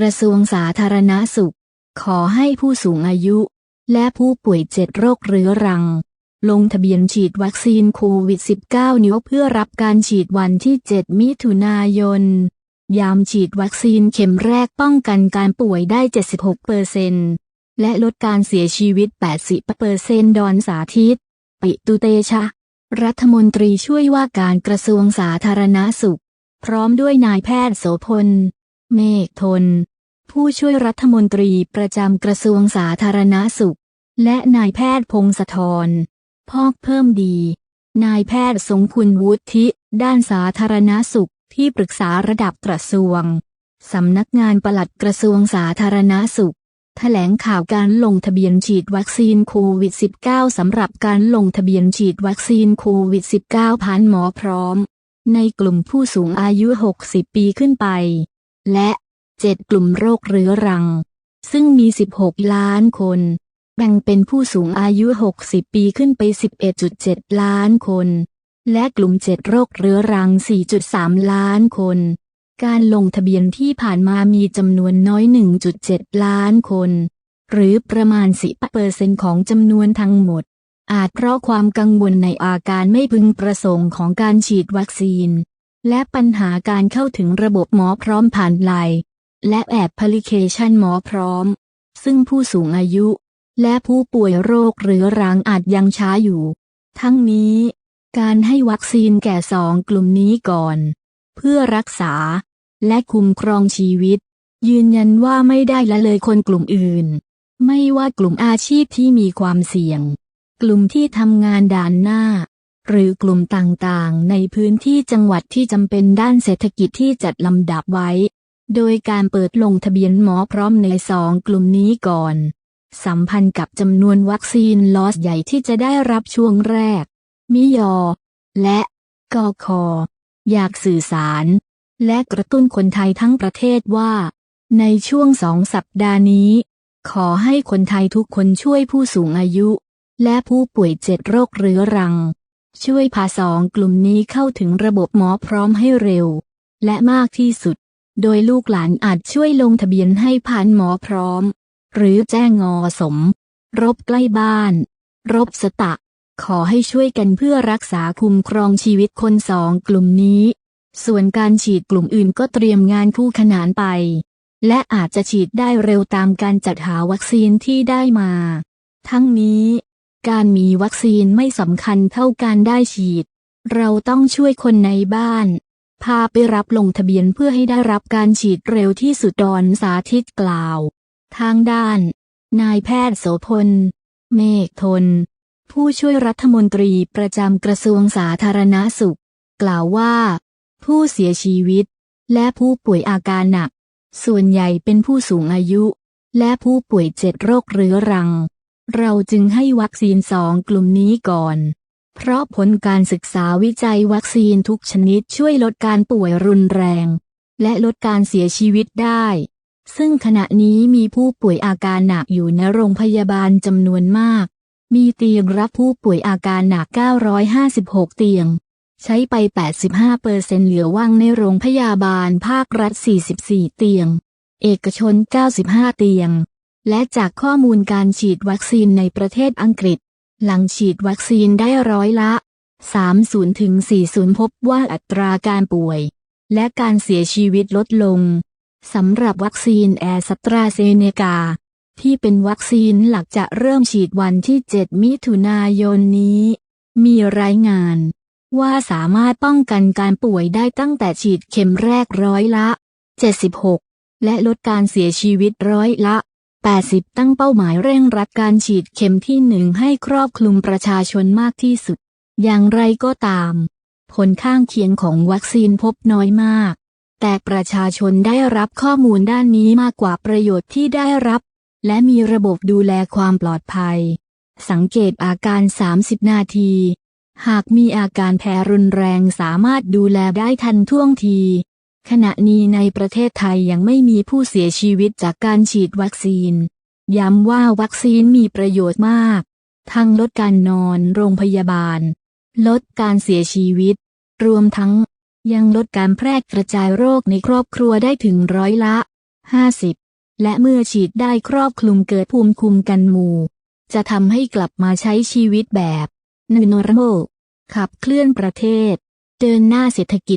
กระทรวงสาธารณสุข ขอให้ผู้สูงอายุ และผู้ป่วยเจ็ดโรคเรื้อรัง ลงทะเบียนฉีดวัคซีนโควิด -19 นิ้วเพื่อรับการฉีดวันที่ 7 มิถุนายน ยามฉีดวัคซีนเข็มแรกป้องกันการป่วยได้ 76เปอร์เซนและลดการเสียชีวิต 80เปอร์เซนดอนสาธิต ปิตุเตชะ รัฐมนตรีช่วยว่าการกระทรวงสาธารณสุข พร้อมด้วยนายแพทย์โสพล เมฆทน ผู้ช่วยรัฐมนตรีประจำกระทรวงสาธารณสุข และนายแพทย์พงศธร พอกเพิ่มดี นายแพทย์สงคุณวุฒิ ด้านสาธารณสุขที่ปรึกษาระดับกระทรวง สำนักงานปลัดกระทรวงสาธารณสุขแถลงข่าวการลงทะเบียนฉีดวัคซีนโควิด -19 สำหรับการลงทะเบียนฉีดวัคซีนโควิด -19 ผ่านหมอพร้อม ในกลุ่มผู้สูงอายุ 60 ปีขึ้นไป และ 7 กลุ่มโรคเรื้อรัง ซึ่งมี 16 ล้านคน แบ่งเป็นผู้สูงอายุ 60 ปีขึ้นไป 11.7 ล้านคน และกลุ่ม 7 โรคเรื้อรัง 4.3 ล้านคน การลงทะเบียนที่ผ่านมามีจำนวนน้อย 1.7 ล้านคน หรือประมาณ 10เปอร์เซ็นต์ของจำนวนทั้งหมด อาจเพราะความกังวลในอาการไม่พึงประสงค์ของการฉีดวัคซีน และปัญหาการเข้าถึงระบบหมอพร้อมผ่านไลน์และแอปพลิเคชันหมอพร้อม ซึ่งผู้สูงอายุ และผู้ป่วยโรคเรื้อรังอาจยังช้าอยู่ ทั้งนี้ การให้วัคซีนแก่สองกลุ่มนี้ก่อน เพื่อรักษา และคุ้มครองชีวิต ยืนยันว่าไม่ได้ละเลยคนกลุ่มอื่น ไม่ว่ากลุ่มอาชีพที่มีความเสี่ยง กลุ่มที่ทำงานด่านหน้า หรือกลุ่มต่างๆ ในพื้นที่จังหวัดที่จำเป็นด้านเศรษฐกิจที่จัดลำดับไว้ โดยการเปิดลงทะเบียนหมอพร้อมในสองกลุ่มนี้ก่อน สัมพันธ์กับจำนวนวัคซีนลอสใหญ่ที่จะได้รับช่วงแรก มิยอ และกอคอ อยากสื่อสาร และกระตุ้นคนไทยทั้งประเทศว่า ในช่วงสองสัปดาห์นี้ ขอให้คนไทยทุกคนช่วยผู้สูงอายุ และผู้ป่วยเจ็ดโรคเรื้อรัง ช่วยพาสองกลุ่มนี้เข้าถึงระบบหมอพร้อมให้เร็ว และมากที่สุด โดยลูกหลานอาจช่วยลงทะเบียนให้ผ่านหมอพร้อม หรือแจ้งงอสม รบใกล้บ้าน รบสตะ ขอให้ช่วยกันเพื่อรักษาคุ้มครองชีวิตคนสองกลุ่มนี้ ส่วนการฉีดกลุ่มอื่นก็เตรียมงานคู่ขนานไป และอาจจะฉีดได้เร็วตามการจัดหาวัคซีนที่ได้มา ทั้งนี้ การมีวัคซีนไม่สำคัญเท่าการได้ฉีด เราต้องช่วยคนในบ้าน พาไปรับลงทะเบียนเพื่อให้ได้รับการฉีดเร็วที่สุดดอนสาธิตกล่าว ทางด้าน นายแพทย์โสพล เมฆทน ผู้ช่วยรัฐมนตรีประจำกระทรวงสาธารณสุข กล่าวว่า ผู้เสียชีวิต และผู้ป่วยอาการหนัก ส่วนใหญ่เป็นผู้สูงอายุ และผู้ป่วยเจ็ดโรคเรื้อรัง เราจึงให้วัคซีนสองกลุ่มนี้ก่อน เพราะผลการศึกษาวิจัยวัคซีนทุกชนิดช่วยลดการป่วยรุนแรง และลดการเสียชีวิตได้ ซึ่งขณะนี้มีผู้ป่วยอาการหนักอยู่ในโรงพยาบาลจำนวนมาก มีเตียงรับผู้ป่วยอาการหนัก 956 เตียง ใช้ไป 85เปอร์เซ็นเหลือว่างในโรงพยาบาลภาครัฐ 44 เตียง เอกชน 95 เตียง และจากข้อมูลการฉีดวัคซีนในประเทศอังกฤษ หลังฉีดวัคซีนได้ร้อยละ30ถึง40 พบว่าอัตราการป่วย และการเสียชีวิตลดลง สำหรับวัคซีนแอสตราเซเนกา ที่เป็นวัคซีนหลักจะเริ่มฉีดวันที่ 7 มิถุนายนนี้ มีรายงานว่าสามารถป้องกันการป่วยได้ตั้งแต่ฉีดเข็มแรกร้อยละ 76 และลดการเสียชีวิตร้อยละ 80 ตั้งเป้าหมายเร่งรัดการฉีดเข็มที่หนึ่งให้ครอบคลุมประชาชนมากที่สุด อย่างไรก็ตาม ผลข้างเคียงของวัคซีนพบน้อยมาก แต่ประชาชนได้รับข้อมูลด้านนี้มากกว่าประโยชน์ที่ได้รับ และมีระบบดูแลความปลอดภัย สังเกตอาการ 30 นาที หากมีอาการแพ้รุนแรงสามารถดูแลได้ทันท่วงที ขณะนี้ในประเทศไทยยังไม่มีผู้เสียชีวิตจากการฉีดวัคซีน ย้ำว่าวัคซีนมีประโยชน์มาก ทั้งลดการนอนโรงพยาบาล ลดการเสียชีวิต รวมทั้งยังลดการแพร่กระจายโรคในครอบครัวได้ถึงร้อยละ 50 และเมื่อฉีดได้ครอบคลุมเกิดภูมิคุ้มกันหมู่ จะทำให้กลับมาใช้ชีวิตแบบ New Normal ขับเคลื่อนประเทศ เดินหน้าเศรษฐกิจ